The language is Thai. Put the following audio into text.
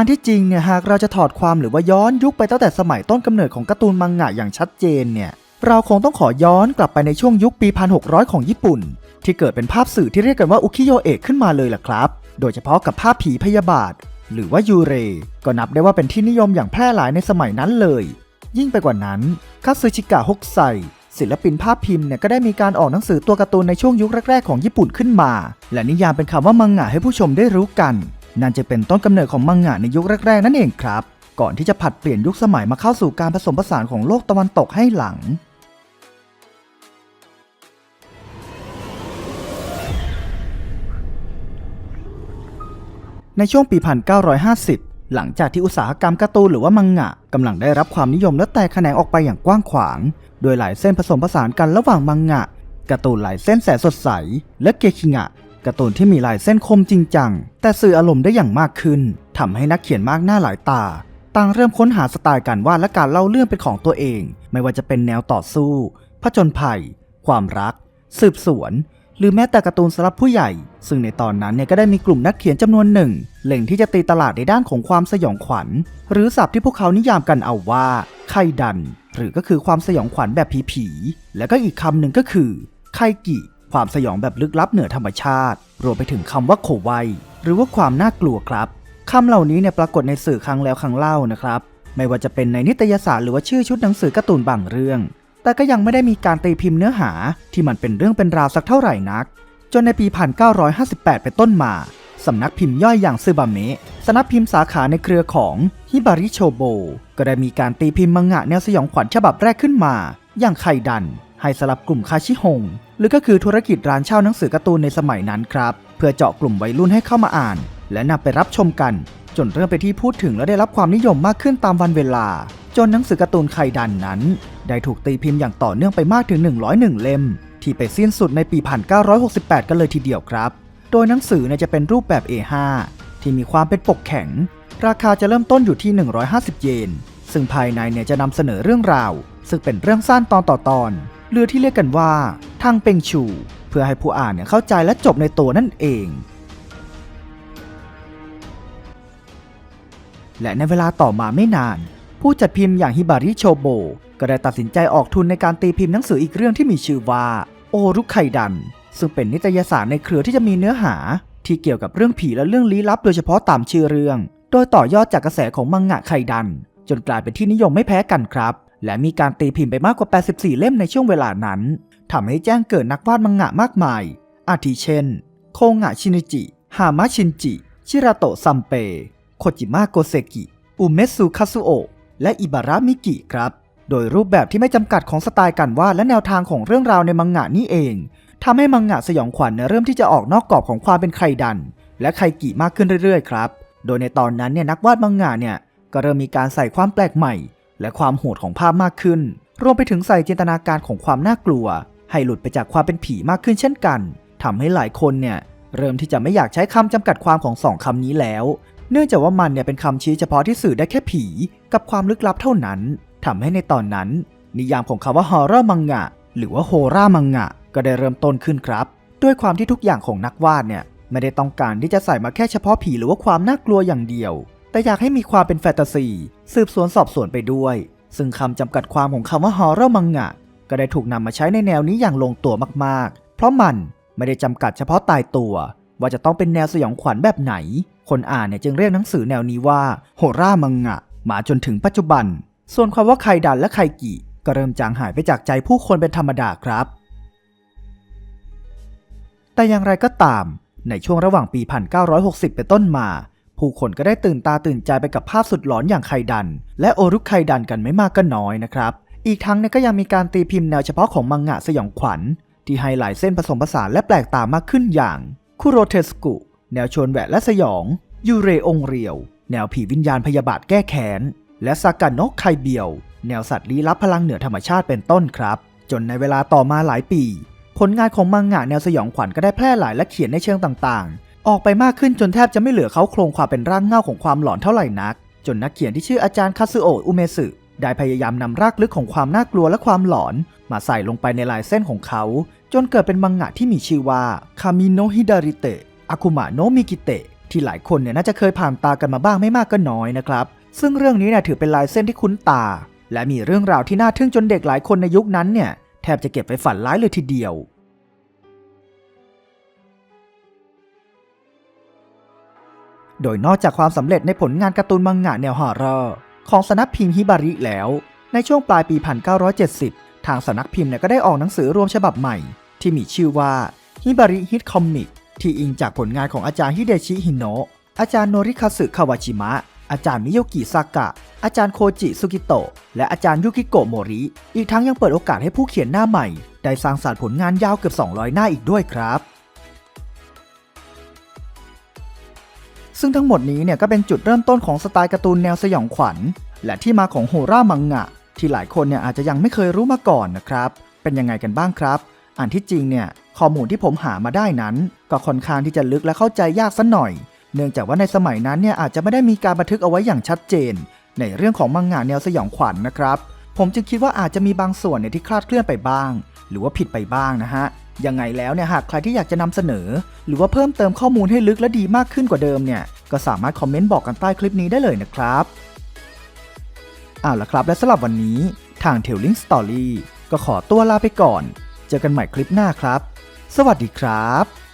อันที่จริงเนี่ยหากเราจะถอดความหรือว่าย้อนยุคไปตั้งแต่สมัยต้นกำเนิดของการ์ตูนมังงะอย่างชัดเจนเนี่ยเราคงต้องขอย้อนกลับไปในช่วงยุคปี 1600 ของญี่ปุ่น ที่เกิดเป็นภาพสื่อที่เรียกกันว่าอุคิโยเอะขึ้นมาเลยล่ะครับ โดยเฉพาะกับภาพผีพยาบาท หรือว่ายูเร ก็นับได้ว่าเป็นที่นิยมอย่างแพร่หลายในสมัยนั้นเลย ยิ่งไปกว่านั้นคาซึชิกะฮกไซศิลปินภาพพิมพ์เนี่ยก็ได้มีการออกหนังสือตัวการ์ตูนในช่วงยุคแรกๆของญี่ปุ่นขึ้นมา และนิยามเป็นคำว่ามังงะให้ผู้ชมได้รู้กัน นั่นจะเป็นต้นกำเนิดของมังงะในยุคแรกๆนั่นเองครับ ก่อนที่จะผัดเปลี่ยนยุคสมัยมาเข้าสู่การผสมผสานของโลกตะวันตกให้หลังในช่วงปี 1950 หลังจากที่อุตสาหกรรมการ์ตูนหรือว่ามังงะกำลังได้รับความนิยมและแตกแขนงออกไปอย่างกว้างขวาง โดยหลายเส้นผสมผสานกันระหว่างมังงะการ์ตูนหลายเส้นแสนสดใส และเกคิงะการ์ตูนที่มีลายเส้นคมจริงจัง แต่สื่ออารมณ์ได้อย่างมากขึ้นทำให้นักเขียนมากหน้าหลายตา ต่างเริ่มค้นหาสไตล์การวาดและการเล่าเรื่องเป็นของตัวเอง ไม่ว่าจะเป็นแนวต่อสู้ผจญภัย ความรัก สืบสวน หรือแม้แต่การ์ตูนสำหรับผู้ใหญ่ ซึ่งในตอนนั้นเนี่ยก็ได้มีกลุ่มนักเขียนจำนวนหนึ่งเล็งที่จะตีตลาดในด้านของความสยองขวัญ หรือศัพท์ที่พวกเขานิยามกันเอาว่าไคดัน หรือก็คือความสยองขวัญแบบผีๆและก็อีกคำหนึ่งก็คือไคกิความสยองแบบลึกลับเหนือธรรมชาติ รวมไปถึงคำว่าโคไว หรือว่าความน่ากลัวครับคำเหล่านี้เนี่ยปรากฏในสื่อครั้งแล้วครั้งเล่านะครับ ไม่ว่าจะเป็นในนิตยสารหรือว่าชื่อชุดหนังสือการ์ตูนบางเรื่อง แต่ก็ยังไม่ได้มีการตีพิมพ์เนื้อหาที่มันเป็นเรื่องเป็นราวสักเท่าไหร่นัก จนในปี 1958 เป็นต้นมาสำนักพิมพ์ย่อยอย่างซึบาเมะสำนักพิมพ์สาขาในเครือของฮิบาริโชโบ ก็ได้มีการตีพิมพ์มังงะแนวสยองขวัญฉบับแรกขึ้นมา อย่างไคดัน ให้สลับกลุ่มคาชิฮง หรือก็คือธุรกิจร้านเช่าหนังสือการ์ตูนในสมัยนั้นครับ เพื่อเจาะกลุ่มวัยรุ่นให้เข้ามาอ่าน และนำไปรับชมกัน จนเริ่มไปที่พูดถึงและได้รับความนิยมมากขึ้นตามวันเวลา จนหนังสือการ์ตูนไคดันนั้น ได้ถูกตีพิมพ์อย่างต่อเนื่องไปมากถึง 101 เล่ม ที่ไปสิ้นสุดในปี 1968 กันเลยทีเดียวครับ โดยหนังสือจะเป็นรูปแบบ A5 ที่มีความเป็นปกแข็ง ราคาจะเริ่มต้นอยู่ที่ 150 เยน ซึ่งภายในเนี่ยจะนำเสนอเรื่องราว ซึ่งเป็นเรื่องสั้นตอนต่อตอนหรือที่เรียกกันว่าทางเป็งชู เพื่อให้ผู้อ่านเนี่ยเข้าใจและจบในตัวนั่นเอง และในเวลาต่อมาไม่นาน ผู้จัดพิมพ์อย่างฮิบาริโชโบก็ได้ตัดสินใจออกทุนในการตีพิมพ์หนังสืออีกเรื่องที่มีชื่อว่าโอรุไคดัน ซึ่งเป็นนิตยสารในเครือที่จะมีเนื้อหา ที่เกี่ยวกับเรื่องผีและเรื่องลี้ลับโดยเฉพาะตามชื่อเรื่อง โดยต่อยอดจากกระแสของมังงะไคดัน จนกลายเป็นที่นิยมไม่แพ้กันครับ และมีการตีพิมพ์ไปมากกว่า 84 เล่มในช่วงเวลานั้นทำให้แจ้งเกิดนักวาดมังงะมากมาย อาทิเช่น โคงะชินิจิ ฮามะชินจิ ชิราโตะซัมเป โคจิมะโกเซกิ อุเมสุคาซุโอะ และอิบาระมิกิครับ โดยรูปแบบที่ไม่จำกัดของสไตล์การวาดและแนวทางของเรื่องราวในมังงะนี่เองทำให้มังงะสยองขวัญเริ่มที่จะออกนอกกรอบของความเป็นไครดัน และไครกิมากขึ้นเรื่อยๆ ครับ โดยในตอนนั้นเนี่ยนักวาดมังงะเนี่ยก็เริ่มมีการใส่ความแปลกใหม่ และความโหดของภาพมากขึ้น รวมไปถึงใส่จินตนาการของความน่ากลัว ให้หลุดไปจากความเป็นผีมากขึ้นเช่นกันทำให้หลายคนเนี่ยเริ่มที่จะไม่อยากใช้คำจำกัดความของสองคำนี้แล้ว เนื่องจากว่ามันเนี่ยเป็นคำชี้เฉพาะที่สื่อได้แค่ผี กับความลึกลับเท่านั้นทำให้ในตอนนั้น นิยามของคำว่าฮอร์เรอร์มังงะ หรือว่าโฮรามังงะ ก็ได้เริ่มต้นขึ้นครับ ด้วยความที่ทุกอย่างของนักวาดเนี่ยไม่ได้ต้องการที่จะใส่มาแค่เฉพาะผีหรือว่าความน่ากลัวอย่างเดียว แต่อยากให้มีความเป็นแฟนตาซี สืบสวนสอบสวนไปด้วย ซึ่งคำจำกัดความของคำว่าฮอร์เรอร์มังงะ ก็ได้ถูกนำมาใช้ในแนวนี้อย่างลงตัวมากๆ เพราะมันไม่ได้จำกัดเฉพาะตายตัว ว่าจะต้องเป็นแนวสยองขวัญแบบไหน คนอ่านเนี่ยจึงเรียกหนังสือแนวนี้ว่าโฮรามังงะ มาจนถึงปัจจุบัน ส่วนคำว่าไคดันและไคกิก็เริ่มจางหายไปจากใจผู้คนเป็นธรรมดาครับ แต่อย่างไรก็ตาม ในช่วงระหว่างปี 1960 เป็นต้นมา ผู้คนก็ได้ตื่นตาตื่นใจไปกับภาพสุดหลอนอย่างไคดัน และโอรุไคดันกันไม่มากก็น้อยนะครับ อีกทั้งเนี่ยก็ยังมีการตีพิมพ์แนวเฉพาะของมังงะสยองขวัญ ที่ให้หลายเส้นผสมผสานและแปลกตามากขึ้นอย่างคุโรเทสกุ แนวชวนแหวะและสยอง ยูเรองเรียว แนวผีวิญญาณพยาบาทแก้แค้น และซากาโนะไคเบียว แนวสัตว์ลี้ลับพลังเหนือธรรมชาติเป็นต้นครับ จนในเวลาต่อมาหลายปี ผลงานของมังงะแนวสยองขวัญก็ได้แพร่หลายและเขียนในเชิงต่างๆ ออกไปมากขึ้นจนแทบจะไม่เหลือเขาโครงความเป็นร่างเงาของความหลอนเท่าไหร่นัก จนนักเขียนที่ชื่ออาจารย์คาซึโอะอุเมสึได้พยายามนำรากลึกของความน่ากลัวและความหลอน มาใส่ลงไปในลายเส้นของเขา จนเกิดเป็นมังงะที่มีชื่อว่าคามิโนฮิดาริเตะอากุมะโนมิกิเตะที่หลายคนเนี่ยน่าจะเคยผ่านตากันมาบ้างไม่มากก็น้อยนะครับ ซึ่งเรื่องนี้เนี่ยถือเป็นลายเส้นที่คุ้นตา และมีเรื่องราวที่น่าทึ่งจนเด็กหลายคนในยุคนั้นเนี่ยแทบจะเก็บไปฝันร้ายเลยทีเดียว โดยนอกจากความสำเร็จในผลงานการ์ตูนมังงะแนวฮอร์เรอร์ของสนักพิมพ์ฮิบาริแล้ว ในช่วงปลายปี 1970 ทางสนักพิมพ์เนี่ยก็ได้ออกหนังสือรวมฉบับใหม่ ที่มีชื่อว่าฮิบาริฮิตคอมิกที่อิงจากผลงานของอาจารย์ฮิเดชิฮิโนะอาจารย์โนริคาสึคาวาชิมะ อาจารย์มิโยกิซากะ อาจารย์โคจิสุกิโตะ และอาจารย์ยุกิโกะโมริ อีกทั้งยังเปิดโอกาสให้ผู้เขียนหน้าใหม่ ได้สร้างสรรค์ผลงานยาวเกือบ 200 หน้าอีกด้วยครับ ซึ่งทั้งหมดนี้เนี่ยก็เป็นจุดเริ่มต้นของสไตล์การ์ตูนแนวสยองขวัญ และที่มาของโฮรามังงะ ที่หลายคนเนี่ยอาจจะยังไม่เคยรู้มาก่อนนะครับ เป็นยังไงกันบ้างครับอันที่จริงเนี่ยข้อมูลที่ผมหามาได้นั้น ก็ค่อนข้างที่จะลึกและเข้าใจยากสักหน่อย เนื่องจากว่าในสมัยนั้นเนี่ยอาจจะไม่ได้มีการบันทึกเอาไว้อย่างชัดเจน ในเรื่องของมังงะแนวสยองขวัญนะครับ ผมจึงคิดว่าอาจจะมีบางส่วนเนี่ยที่คลาดเคลื่อนไปบ้าง หรือว่าผิดไปบ้างนะฮะ ยังไงแล้วเนี่ยหากใครที่อยากจะนำเสนอ หรือว่าเพิ่มเติมข้อมูลให้ลึกและดีมากขึ้นกว่าเดิมเนี่ยก็สามารถคอมเมนต์บอกกันใต้คลิปนี้ได้เลยนะครับเอาละครับและสำหรับวันนี้ทาง Telling Story ก็ขอตัวลาไปก่อน เจอกันใหม่คลิปหน้าครับ สวัสดีครับ